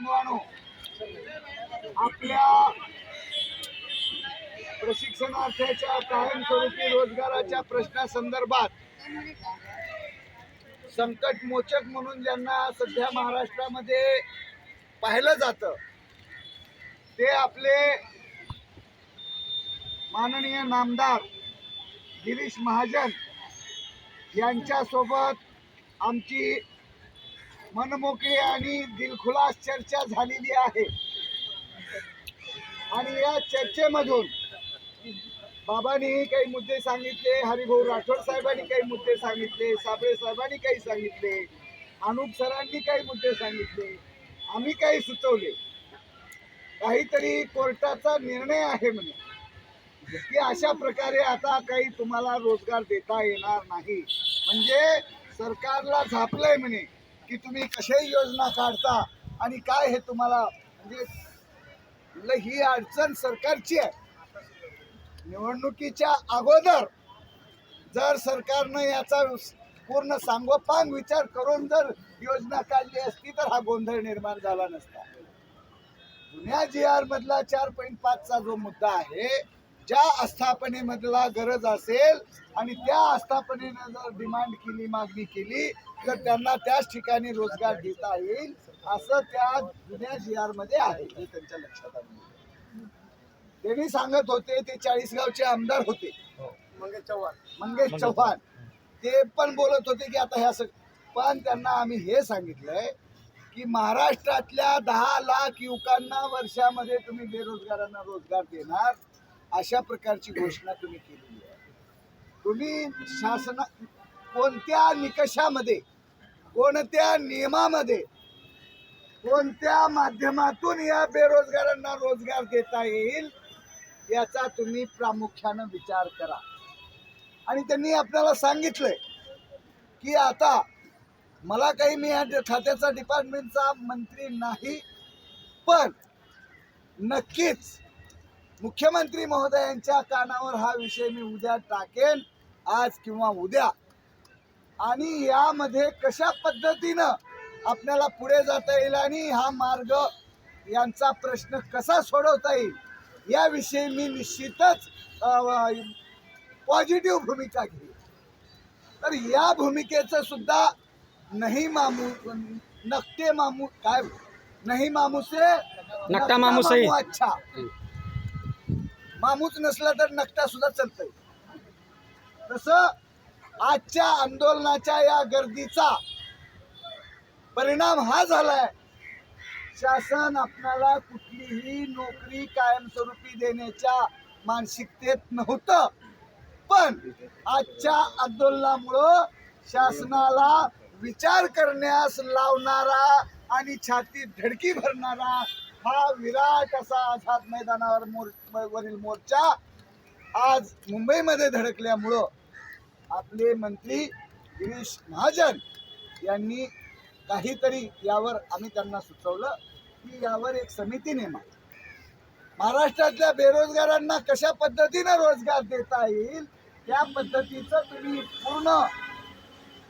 बांधवानो आपल्या प्रशिक्षणार्थ्याच्या कायमस्वरूपी रोजगाराच्या प्रश्नासंदर्भात संकट मोचक म्हणून ज्यांना सध्या महाराष्ट्रामध्ये पाहिलं जातं ते आपले माननीय नामदार गिरीश महाजन यांच्यासोबत आमची मनमोकळी आणि दिलखुलास चर्चा झालेली आहे. आणि या चर्चेमधून बाबांनी काही मुद्दे सांगितले हरिभाऊ राठोड साहेबांनी काही मुद्दे सांगितले साबळे साहेबांनी काही सांगितले अनुप सरांनी काही मुद्दे सांगितले आम्ही काही सुचवले. काहीतरी कोर्टाचा निर्णय आहे म्हणे. की अशा प्रकारे आता काही तुम्हाला रोजगार देता येणार नाही. म्हणजे सरकारला झापलंय म्हणे. की तुम्ही कशाही योजना काढता आणि काय हे तुम्हाला म्हणजे ही अडचण सरकारची आहे. निवडणुकीच्या अगोदर जर सरकारनं याचा पूर्ण सांगोपांग विचार करून जर योजना काढली असती तर हा गोंधळ निर्माण झाला नसता. जुन्या जी आर मधला चार पॉईंट पाचचा जो मुद्दा आहे ज्या आस्थापनेमधला गरज असेल आणि त्या आस्थापनेनं जर डिमांड केली मागणी केली तर त्यांना त्याच ठिकाणी रोजगार देता येईल असं त्या जुन्या जी आरमध्ये आहे हे त्यांच्या लक्षात आलं. त्यांनी सांगत होते ते चाळीसगावचे आमदार होते. मंगेश चव्हाण. मंगेश चव्हाण. ते पण बोलत होते की आता ह्या सग पण त्यांना आम्ही हे सांगितलंय की महाराष्ट्रातल्या दहा लाख युवकांना वर्षामध्ये तुम्ही बेरोजगारांना रोजगार देणार अशा प्रकारची घोषणा तुम्ही केलेली आहे. तुम्ही शासना कोणत्या निकषामध्ये कोणत्या नियमामध्ये कोणत्या माध्यमातून या बेरोजगारांना रोजगार देता येईल याचा तुम्ही प्रामुख्यानं विचार करा. आणि त्यांनी आपल्याला सांगितलंय की आता मला काही मी या खात्याचा डिपार्टमेंटचा मंत्री नाही पण नक्कीच मुख्यमंत्री महोदयांच्या कानावर हा विषय मी उद्या टाकेन आज किंवा उद्या. आणि यामध्ये कशा पद्धतीनं आपल्याला पुढे जाता येईल आणि हा मार्ग यांचा प्रश्न कसा सोडवता येईल याविषयी मी निश्चितच पॉझिटिव्ह भूमिका घेईन. तर या भूमिकेचं सुद्धा नाही मामू नकटे मामू काय नाही मामूसे मामूसही. मामू अच्छा. मामूच नसला तर नकटा सुद्धा चालतंय. तसं आजच्या आंदोलनाच्या या गर्दीचा परिणाम हा झालाय. शासन आपणाला कुठलीही नोकरी कायमस्वरूपी देण्याच्या मानसिकतेत नव्हतं. पण आजच्या आंदोलनामुळं शासनाला विचार करण्यास लावणारा आणि छातीत धडकी भरणारा हा विराट असा आझाद मैदानावर मोर वरील मोर्चा आज मुंबईमध्ये धडकल्यामुळं आपले मंत्री गिरीश महाजन यांनी काहीतरी यावर आम्ही त्यांना सुचवलं की यावर एक समिती नेमा महाराष्ट्रातल्या बेरोजगारांना कशा पद्धतीनं रोजगार देता येईल? त्या पद्धतीचं तुम्ही पूर्ण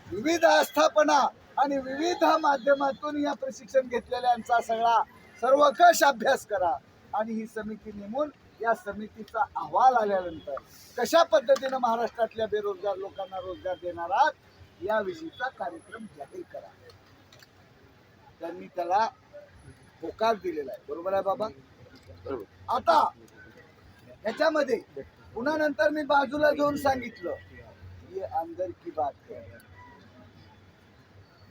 विविध आस्थापना आणि विविध माध्यमातून या प्रशिक्षण घेतलेल्यांचा सगळा सर्वकष अभ्यास करा आणि ही समिती नेमून या समितीचा अहवाल आल्यानंतर कशा पद्धतीनं महाराष्ट्रातल्या बेरोजगार लोकांना रोजगार देणार आहात याविषयीचा कार्यक्रम जाहीर करा. त्यांनी त्याला होकार दिलेला आहे. बरोबर आहे बाबा? आता ह्याच्यामध्ये पुन्हा नंतर मी बाजूला घेऊन सांगितलं ये अंदर की बात है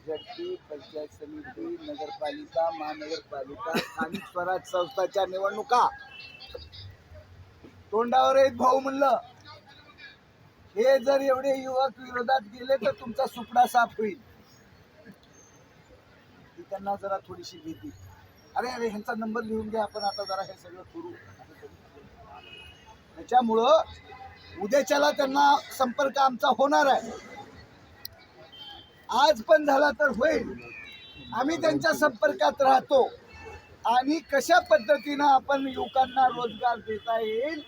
पंचायत समिती नगरपालिका महानगरपालिका स्थानिक स्वराज संस्थाच्या निवडणुका. तोंडावर एक भाऊ म्हणलं. हे जर एवढे युवक विरोधात गेले तर तुमचा सुपडा साफ होईल. त्यांना जरा थोडीशी भीती अरे अरे ह्यांचा नंबर लिहून घ्या. आपण आता जरा हे सगळं करू. त्याच्यामुळं उद्याच्याला त्यांना संपर्क आमचा होणार आहे. आज पण झाला तर होईल. आम्ही त्यांच्या संपर्कात राहतो. आणि कशा पद्धतीनं आपण युवकांना रोजगार देता येईल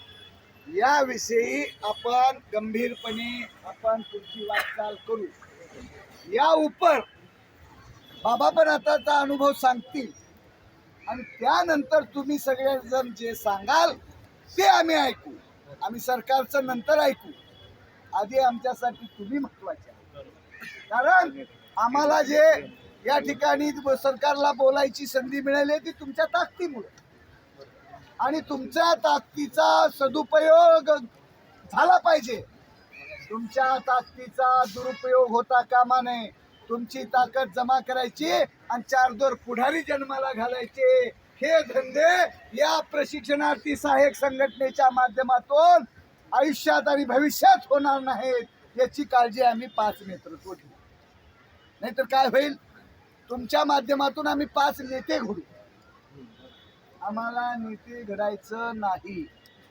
याविषयी आपण गंभीरपणे आपण पुढची वाटचाल करू. या उपर बाबा पण आताचा अनुभव सांगतील. आणि त्यानंतर तुम्ही सगळेजण जे सांगाल ते आम्ही ऐकू. आम्ही सरकारचं नंतर ऐकू. आधी आमच्यासाठी तुम्ही महत्त्वाचे कारण आम्हाला जे या ठिकाणी सरकारला बोलायची संधी मिळाली आहे ती तुमच्या ताकदीमुळे. आणि तुमच्या ताकदीचा सदुपयोग झाला पाहिजे. तुमच्या ताकदीचा दुरुपयोग होता कामा नये तुमची ताकद जमा करायची आणि चार दोर पुढारी जन्माला घालायचे. हे धंदे या प्रशिक्षणार्थी सहाय्यक संघटनेच्या माध्यमातून आयुष्यात आणि भविष्यात होणार नाहीत याची काळजी आम्ही पाच नेतृत्व घेऊ. नाहीतर काय होईल? तुमच्या माध्यमातून आम्ही पाच नेते घडू. आम्हाला नीती घडायचं नाही.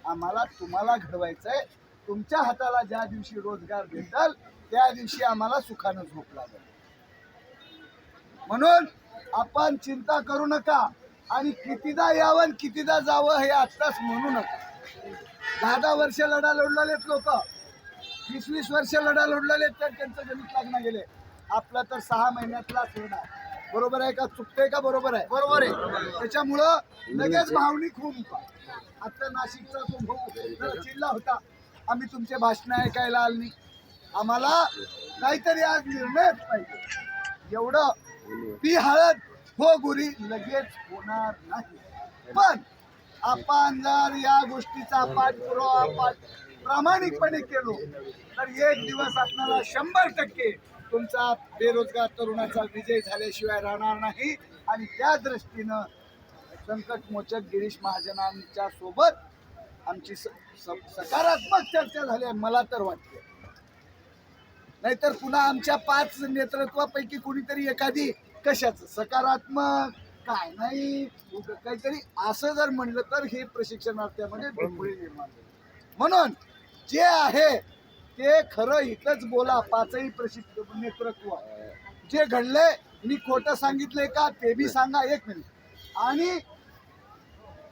आम्हाला तुम्हाला घडवायचंय. तुमच्या हाताला ज्या दिवशी रोजगार भेटल त्या दिवशी आम्हाला सुखानं झोप लागेल. म्हणून आपण चिंता करू नका आणि कितीदा यावं कितीदा जावं हे आत्ताच म्हणू नका. दहा दहा वर्ष लढा लढलेत लोक. वीस वीस वर्ष लढा लढलेले तर त्यांचं गणित लागणं गेले. आपला तर सहा महिन्यातलाच होणार. बरोबर आहे का? चुकते का? बरोबर आहे. बरोबर आहे. त्याच्यामुळं लगेच भावनिक होऊन आता नाशिकचा तो भाऊ होता. आम्ही तुमचे भाषण ऐकायला आलो नाही. आम्हाला काहीतरी आज निर्णयच पाहिजे. एवढं ती हळद हो गुरी लगेच होणार नाही. पण आपण जर या गोष्टीचा पाठपुरावा पाठ प्रामाणिकपणे केलो तर एक दिवस आपल्याला शंभर टक्के तुमचा बेरोजगार तरुणाचा विजय झाल्याशिवाय राहणार नाही. आणि त्या दृष्टीनं संकटमोचक गिरीश महाजनांच्या सोबत आमची सकारात्मक चर्चा झाली आहे मला तर वाटते नाहीतर पुन्हा आमच्या पाच नेतृत्वापैकी कुणीतरी एखादी कशाच? सकारात्मक? काय नाही? काहीतरी असं जर म्हणलं तर हे प्रशिक्षणार्थ्यामध्ये निर्माण म्हणून जे आहे ते खरं इथंच बोला पाचही प्रसिद्ध नेतृत्व. जे घडले मी खोटं सांगितलंय का ते बी सांगा एक मिनिट. आणि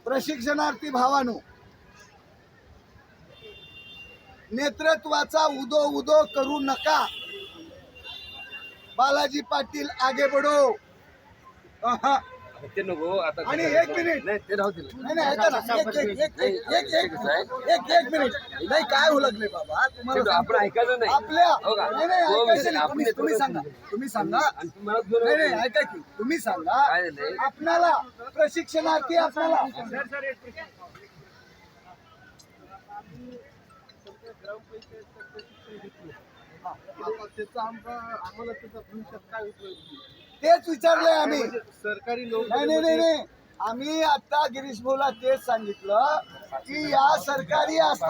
प्रशिक्षणार्थी भावानो नेतृत्वाचा उदो उदो करू नका. बालाजी पाटील आगे बडो ते नको आता आणि एक मिनिट. नाही ते राहू दे. नाही नाही ऐका ना एक एक एक एक एक एक एक एक मिनिट. नाही काय हुलकले बाबा? तुम्हाला आपण. ऐकायचं नाही. आपल्या हो? नाही नाही हो, ऐकायचं नाही. तुम्ही तुम्ही सांगा. तुम्ही सांगा. नाही नाही ऐका की. तुम्ही सांगा. काय झालंय? आपल्याला आम्हाला त्याचा भविष्यात काय उपयोग तेच विचारलंय आम्ही. सरकारी नाही नाही नाही नाही. आम्ही आता गिरीश भाऊला तेच सांगितलं की या सरकारी असता